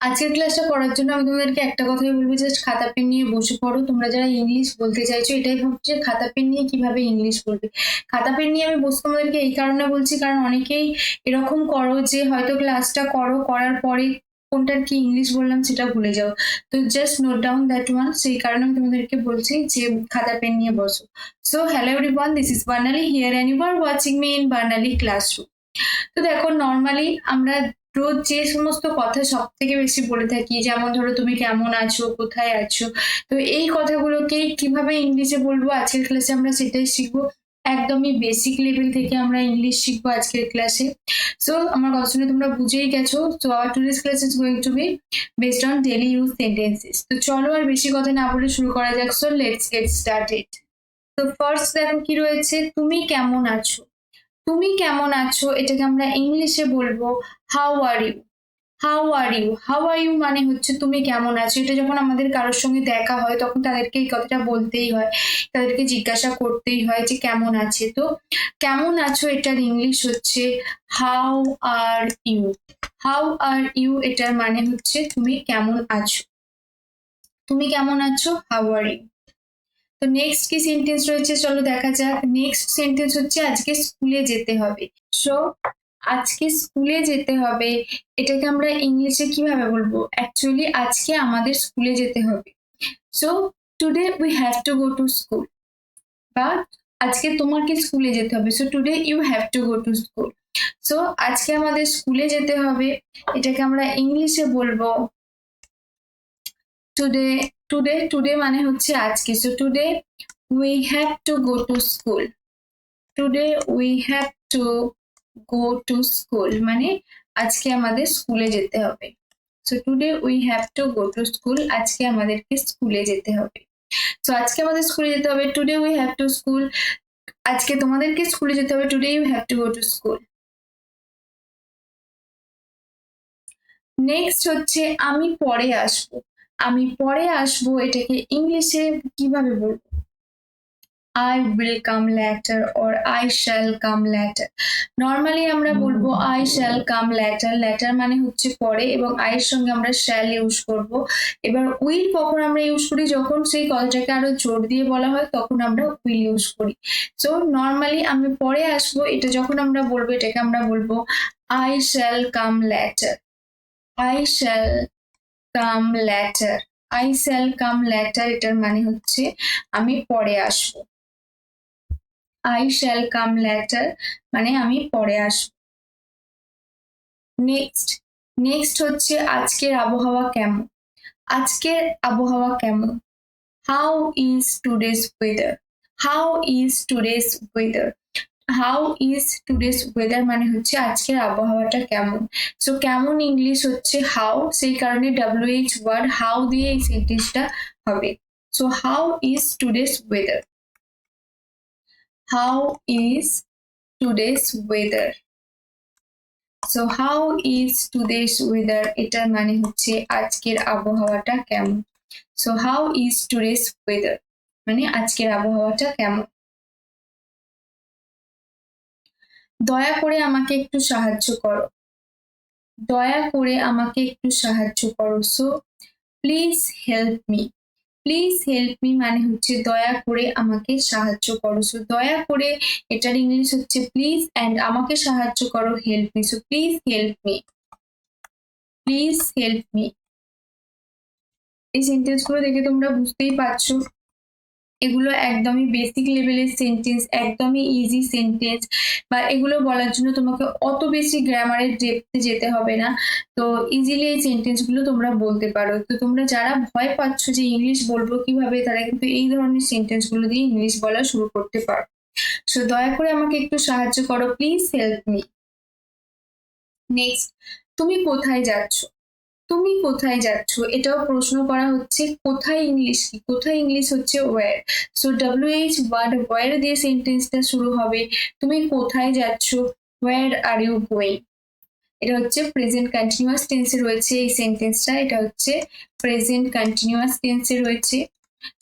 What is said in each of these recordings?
আজকের ক্লাসটা করার জন্য আমি তোমাদেরকে একটা কথাই বলব জাস্ট খাতা পেন নিয়ে বসে পড়ো। তোমরা যারা ইংলিশ বলতে চাইছো, এটাই ভাবছ যে খাতা পেন নিয়ে কীভাবে ইংলিশ বলবে? খাতা পেন নিয়ে আমি বসে তোমাদেরকে এই কারণে বলছি, কারণ অনেকেই এরকম করো যে হয়তো ক্লাসটা করো, করার পরে কোনটার কি ইংলিশ বললাম সেটা ভুলে যাও। তো just note down that one সেই কারণে আমি তোমাদেরকে বলছি যে খাতা পেন নিয়ে বসো। So hello everyone this is Barnali here and you are watching me in Barnali classroom তো দেখো নর্মালি আমরা রোজ যে সমস্ত কথা সব থেকে বেশি বলে থাকি, যেমন ধরো তুমি কেমন আছো, কোথায় আছো, তো এই কথাগুলোকে কীভাবে ইংলিশে বলব? আজকের ক্লাসে আমরা সেটাই শিখব। একদমই বেসিক লেভেল থেকে আমরা ইংলিশ শিখব আজকের ক্লাসে সো আমার কথা শুনে তোমরা বুঝেই গেছো। তো our today's class is going to be based on daily use sentences তো চলো আর বেশি কথা না বলে শুরু করা যাক। সো লেটস গেট স্টার্টেড তো ফার্স্ট দেখো কি রয়েছে। তুমি কেমন আছো? তুমি কেমন আছো? এটাকে আমরা ইংলিশে বলব how are you how are you how are you মানে হচ্ছে তুমি কেমন আছো? এটা যখন আমাদের কারোর সঙ্গে দেখা হয়, তখন তাদেরকে এই কথাটা বলতেই হয়। তাদেরকে জিজ্ঞাসা করতেই হয় যে কেমন আছে? তো কেমন আছো এটার ইংলিশ হচ্ছে how are you how are you এটার মানে হচ্ছে তুমি কেমন আছো? তুমি কেমন আছো? হাউ আর ইউ তো নেক্সট কি সেন্টেন্স রয়েছে? চলো দেখা যাক। নেক্সট সেন্টেন্স হচ্ছে আজকে স্কুলে যেতে হবে। সো আজকে স্কুলে যেতে হবে। এটাকে আমরা ইংলিশে কীভাবে বলব? অ্যাকচুয়ালি আজকে আমাদের স্কুলে যেতে হবে। So today we have to go to school বা আজকে তোমাকে স্কুলে যেতে হবে। So today you have to go to school so আজকে আমাদের স্কুলে যেতে হবে। এটাকে আমরা ইংলিশে বলব। টুডে টুডে টুডে মানে হচ্ছে আজকে। So today we have to go to school today we have to go to school মানে আজকে আমাদের স্কুলে যেতে হবে। So today we have to go to school আজকে আমাদেরকে স্কুলে যেতে হবে। সো আজকে আমাদের স্কুলে যেতে হবে। Today we have to school আজকে তোমাদেরকে স্কুলে যেতে হবে। Today you have to go to school next হচ্ছে আমি পরে আসব। আমি পরে আসব এটাকে ইংলিশে কীভাবে বলব? I will come later or I shall come later normally আমরা বলব I shall come later later মানে হচ্ছে পরে এবং আইয়ের সঙ্গে আমরা শ্যাল ইউজ করব। এবার উইল কখন আমরা ইউজ করি? যখন সেই কথাটাকে আরও জোর দিয়ে বলা হয় তখন আমরা উইল ইউজ করি। সো নর্মালি আমি পরে আসব এটা যখন আমরা বলব এটাকে আমরা বলব I shall come later I shall come later I shall come later এটার মানে হচ্ছে আমি পরে আসব। আই শ্যাল কাম ল্যাটার মানে আমি পরে আসব। নেক্সট নেক্সট হচ্ছে আজকের আবহাওয়া কেমন? আজকের আবহাওয়া কেমন? How is today's weather how is today's weather how is today's weather মানে হচ্ছে আজকের আবহাওয়াটা কেমন? সো কেমন ইংলিশ হচ্ছে হাউ সেই কারণে ডাব্লিউ এইচ ওয়ার্ড হাউ দিয়ে এই সেন্টেন্সটা হবে। So how is today's weather how is today's weather so how is today's weather এটার মানে হচ্ছে আজকের আবহাওয়াটা কেমন? So how is today's weather মানে আজকের আবহাওয়াটা কেমন? দয়া করে আমাকে একটু সাহায্য করো। দয়া করে আমাকে একটু সাহায্য করো। So please help me please help me মানে হচ্ছে দয়া করে আমাকে সাহায্য করো। সো দয়া করে এটার ইংলিশ হচ্ছে প্লিজ অ্যান্ড আমাকে সাহায্য করো help me so please help me please help me এই সেন্টেন্সগুলো দেখে তোমরা বুঝতেই পারছ। এগুলো একদমই বেসিক লেভেলের সেন্টেন্স একদমই ইজি সেন্টেন্স বা এগুলো বলার জন্য তোমাকে অত বেশি গ্রামারের ডেপথে যেতে হবে না। তো ইজিলি এই সেন্টেন্সগুলো তোমরা বলতে পারো। তো তোমরা যারা ভয় পাচ্ছ যে ইংলিশ বলব কীভাবে, তারা কিন্তু এই ধরনের সেন্টেন্সগুলো দিয়ে ইংলিশ বলা শুরু করতে পারো। সো দয়া করে আমাকে একটু সাহায্য করো প্লিজ হেল্প মি নেক্সট তুমি কোথায় যাচ্ছ? তুমি কোথায় যাচ্ছ? এটাও প্রশ্ন করা হচ্ছে, কোথায় ইংলিশ? কি কোথায় ইংলিশ হচ্ছে where so W H word where দিয়ে সেন্টেন্সটা শুরু হবে। তুমি কোথায় যাচ্ছ? ওয়ার আর ইউ গোয়িং এটা হচ্ছে প্রেজেন্ট কন্টিনিউয়াস টেন্সে রয়েছে এই সেন্টেন্সটা এটা হচ্ছে প্রেজেন্ট কন্টিনিউয়াস টেন্সে রয়েছে।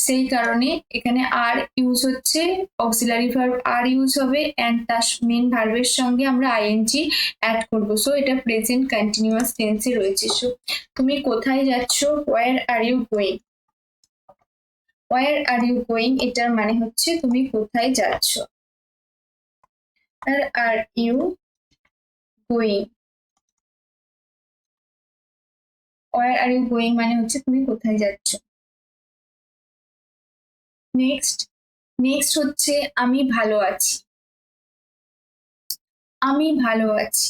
সেই কারণে এখানে আর ইউজ হচ্ছে অক্সিলারি ভার্ব আর ইউজ হবে অ্যান্ড তার মেন ভার্বের সঙ্গে আমরা আইএনজি অ্যাড করব। সো এটা প্রেজেন্ট কন্টিনিউয়াস টেন্সে রয়েছে। সো তুমি কোথায় যাচ্ছ? Where are you going where are you going এটার মানে হচ্ছে তুমি কোথায় যাচ্ছ? Are are you going where are you going মানে হচ্ছে তুমি কোথায় যাচ্ছ? নেক্সট নেক্সট হচ্ছে আমি ভালো আছি। আমি ভালো আছি।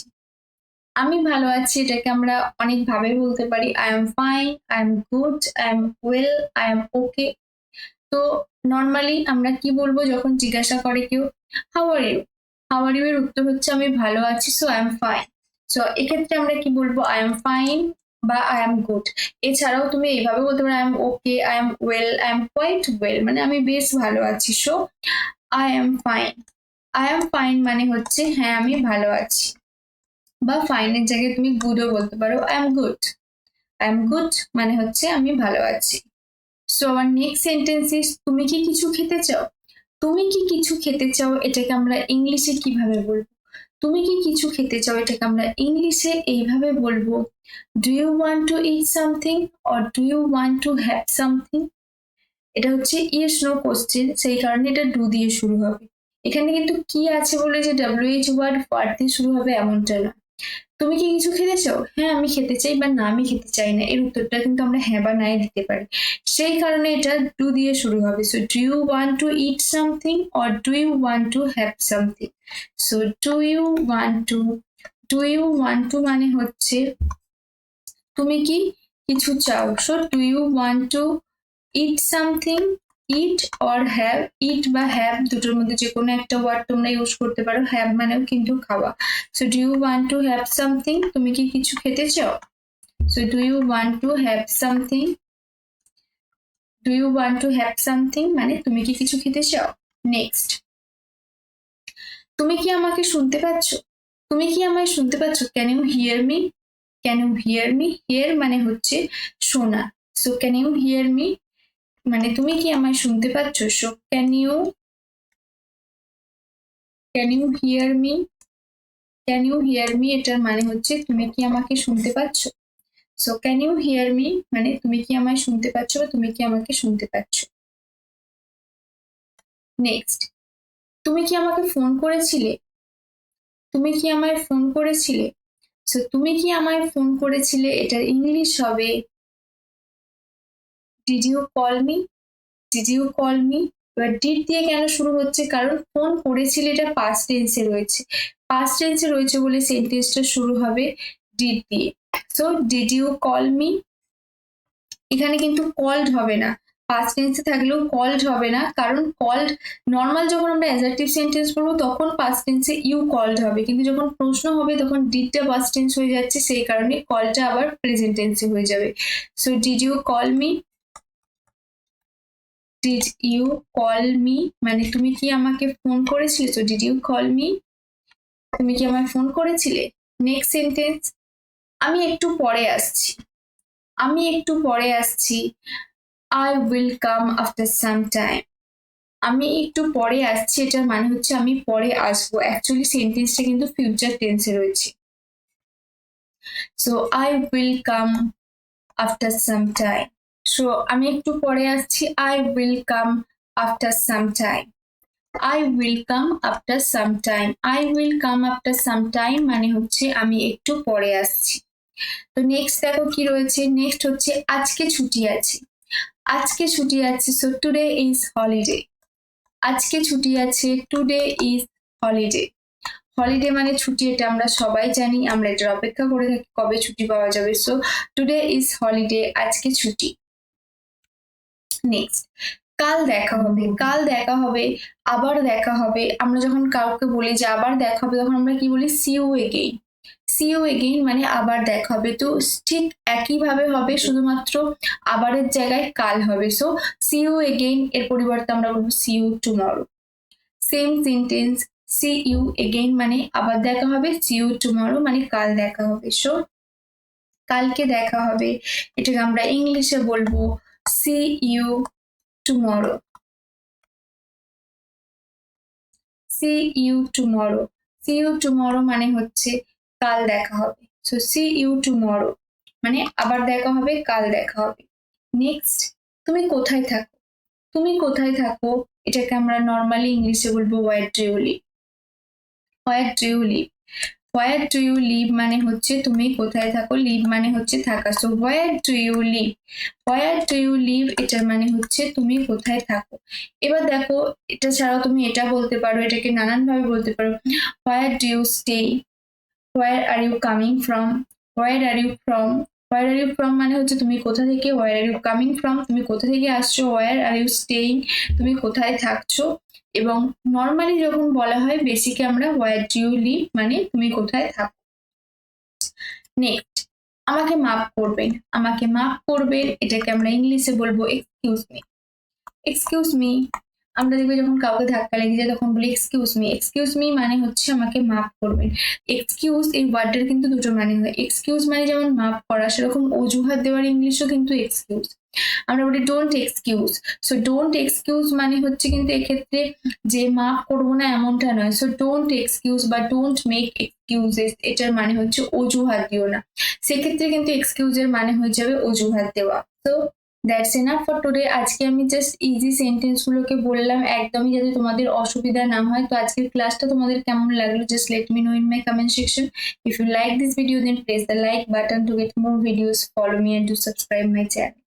আমি ভালো আছি এটাকে আমরা অনেক ভাবে বলতে পারি। I am fine I am good I am well I am okay তো নর্মালি আমরা কি বলব যখন জিজ্ঞাসা করে কেউ how are you how are you এর উত্তর হচ্ছে, আমি ভালো আছি so I am fine so এক্ষেত্রে আমরা কি বলব? আই এম ফাইন বা আই এম গুড এছাড়াও তুমি এইভাবে বলতে পারো I am okay I am well I am quite well মানে আমি বেশ ভালো আছি। So I am fine I am fine মানে হচ্ছে হ্যাঁ আমি ভালো আছি। বা ফাইনের জায়গায় তুমি গুডও বলতে পারো I am good I am good মানে হচ্ছে, আমি ভালো আছি। সো আমার নেক্সট সেন্টেন্স তুমি কি কিছু খেতে চাও? তুমি কি কিছু খেতে চাও? এটাকে আমরা ইংলিশে কীভাবে বলব? তুমি কি কিছু খেতে চাও? এটাকে আমরা ইংলিশে এইভাবে বলব do you want to eat something or do you want to have something এটা হচ্ছে ইয়েস, নো কোশ্চেন। সেই কারণে এটা ডু দিয়ে শুরু হবে। এখানে কিন্তু কি আছে বলে যে ডাব্লিউএইচ ওয়ার্ড ওয়ার্ড দিয়ে শুরু হবে এমনটা না। তুমি কি কিছু খেতে চাও? হ্যাঁ আমি খেতে চাই বা না, আমি খেতে চাই না। এর উত্তরটা কিন্তু আমরা হ্যাঁ বা নাই দিতে পারি। সেই কারণে এটা ডু দিয়ে শুরু হবে। So do you want to eat something or do you want to have something so do you want to do you want to মানে হচ্ছে, তুমি কি কিছু চাও? So do you want to eat something eat or have eat বা have দুটোর মধ্যে যে কোনো একটা ওয়ার্ড তোমরা ইউজ করতে পারো হ্যাভ মানেও কিন্তু খাওয়া। So do you want to have something তুমি কি কিছু খেতে চাও? So do you want to have something do you want to have something মানে তুমি কি কিছু খেতে চাও? নেক্সট তুমি কি আমাকে শুনতে পাচ্ছ? তুমি কি আমায় শুনতে পাচ্ছ? Can you hear me can you hear me hear মানে হচ্ছে শোনা। So can you hear me মানে তুমি কি আমায় শুনতে পাচ্ছ? So can you can you hear me can you hear me এটার মানে হচ্ছে তুমি কি আমাকে শুনতে পাচ্ছ? So can you hear me মানে তুমি কি আমায় শুনতে পাচ্ছ বা তুমি কি আমাকে শুনতে পাচ্ছ? নেক্সট তুমি কি আমাকে ফোন করেছিলে? তুমি কি আমায় ফোন করেছিলে? সো তুমি কি আমায় ফোন করেছিলে? এটার ইংলিশ হবে did you call me did you call me এবার ডিড দিয়ে কেন শুরু হচ্ছে? কারণ ফোন করেছিলে এটা পাস্ট টেন্সে রয়েছে। পাস্ট টেন্সে রয়েছে বলে সেন্টেন্সটা শুরু হবে ডিড দিয়ে। So did you call me এখানে কিন্তু কল্ড হবে না। পাস্ট টেন্সে থাকলেও কল্ড হবে না। কারণ কল্ড নর্মাল যখন আমরা অ্যাজারটিভ সেন্টেন্স করব তখন পাস্ট টেন্সে ইউ কল্ড হবে। কিন্তু যখন প্রশ্ন হবে, তখন ডিডটা পাস্ট টেন্স হয়ে যাচ্ছে, সেই কারণে কলটা আবার প্রেজেন্ট টেন্সে হয়ে যাবে। So did you call me did you call me মানে তুমি কি আমাকে ফোন করেছিলে? তো ডিড ইউ কল মি তুমি কি আমায় ফোন করেছিলে? নেক্সট সেন্টেন্স আমি একটু পরে আসছি। আমি একটু পরে আসছি। I will come after some time আমি একটু পরে আসছি, এটার মানে হচ্ছে আমি পরে আসব। অ্যাকচুয়ালি সেন্টেন্সটা কিন্তু ফিউচার টেন্সে রয়েছে। So I will come after some time so আমি একটু পরে আসছি। I will come after some time I will come after some time I will come after some time মানে হচ্ছে আমি একটু পরে আসছি। তো নেক্সট দেখো কি রয়েছে। নেক্সট হচ্ছে, আজকে ছুটি আছে। আজকে ছুটি আছে সো টুডে ইজ হলিডে আজকে ছুটি আছে টুডে ইজ হলিডে হলিডে মানে ছুটি, এটা আমরা সবাই জানি, আমরা এটার অপেক্ষা করে থাকি কবে ছুটি পাওয়া যাবে সো টুডে ইজ হলিডে আজকে ছুটি। নেক্সট কাল দেখা হবে, কাল দেখা হবে, আবার দেখা হবে, আমরা যখন কাউকে বলি যে আবার দেখা হবে, তখন আমরা কি বলি? সিউ এগেইন সিউ এগেইন মানে আবার দেখা হবে। তো ঠিক একইভাবে হবে, শুধুমাত্র আবারের জায়গায় কাল হবে। সো সিউ এগেইন এর পরিবর্তে আমরা বলব see you tomorrow same sentence see you again মানে আবার দেখা হবে সিউ টুমরো মানে কাল দেখা হবে। সো কালকে দেখা হবে। এটাকে আমরা ইংলিশে বলব see you tomorrow see you tomorrow see you tomorrow মানে হচ্ছে কাল দেখা হবে। সো সি ইউ টুমরো মানে আবার দেখা হবে, কাল দেখা হবে। নেক্সট তুমি কোথায় থাকো? তুমি কোথায় থাকো? এটাকে আমরা নর্মালি ইংলিশে বলব where do you live where do you live do you live মানে হচ্ছে তুমি কোথায় থাকো? লিভ মানে হচ্ছে থাকা। So where do you live where do you live এটার মানে হচ্ছে তুমি কোথায় থাকো। এবার দেখো, এটা ছাড়াও তুমি এটা বলতে পারো, এটাকে নানানভাবে বলতে পারো। Where do you stay where are you coming from where are you from where are you from মানে হচ্ছে তুমি কোথা থেকে? Where are you coming from তুমি কোথা থেকে আসছো? হোয়ার আর ইউ স্টেইং তুমি কোথায় থাকছো? এবং নর্মালি যখন বলা হয় বেসিকে আমরা হোয়ার ডু ইউ লিভ মানে তুমি কোথায় থাকো। নেক্সট আমাকে মাপ করবেন। আমাকে মাপ করবেন। এটাকে আমরা ইংলিশে বলব এক্সকিউজ মি এক্সকিউজ মি আমরা দেখবে যখন কাউকে ধাক্কা লেগে যায়, তখন বলি এক্সকিউজ মি এক্সকিউজ মি মানে হচ্ছে আমাকে মাফ করবেন। এক্সকিউজ এই ওয়ার্ডটার কিন্তু দুটো মানে হয়। এক্সকিউজ মানে যেমন মাফ করা, সেরকম অজুহাত দেওয়ার ইংলিশও কিন্তু এক্সকিউজ আমরা বলি don't excuse so don't excuse মানে হচ্ছে কিন্তু এক্ষেত্রে যে মাফ করব না এমনটা নয়। সো ডোন্ট এক্সকিউজ বা ডোন্ট মেক এক্সকিউজেস এটার মানে হচ্ছে অজুহাত দিও না। সেক্ষেত্রে কিন্তু এক্সকিউজের মানে হয়ে যাবে অজুহাত দেওয়া। তো দ্যাটস এনাফ ফর টুডে আজকে আমি জাস্ট ইজি সেন্টেন্সগুলোকে বললাম। একদমই যাতে তোমাদের অসুবিধা না হয়। তো আজকের ক্লাসটা তোমাদের কেমন লাগল just let me know in my comment section if you like this video then press the like button to get more videos follow me and to subscribe my channel